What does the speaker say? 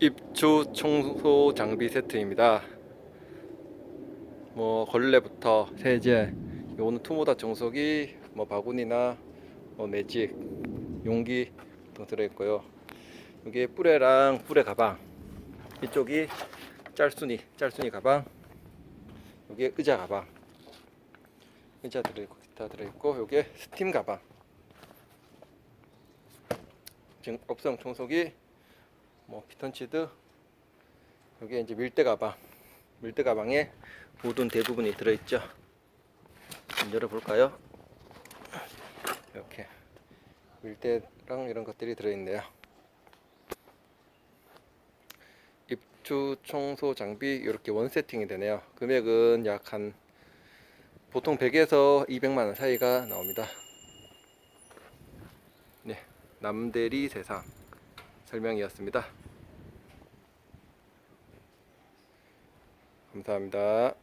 입주 청소 장비 세트입니다. 뭐 걸레부터 세제, 요거는 투모다 청소기, 뭐 바구니나 뭐 매직, 용기 등 들어있고요. 여기에 뿌레랑 뿌레 가방, 이쪽이 짤순이, 짤순이 가방, 여기에 의자 가방, 의자 들어있고 기타 들어있고 여기에 스팀 가방. 지금 업성 청소기 뭐 피톤치드. 여기에 이제 밀대 가방. 밀대 가방에 모든 대부분이 들어있죠. 열어볼까요? 이렇게. 밀대랑 이런 것들이 들어있네요. 입주 청소 장비 이렇게 원 세팅이 되네요. 금액은 약 한 보통 100에서 200만원 사이가 나옵니다. 네. 남대리 세상 설명이었습니다. 감사합니다.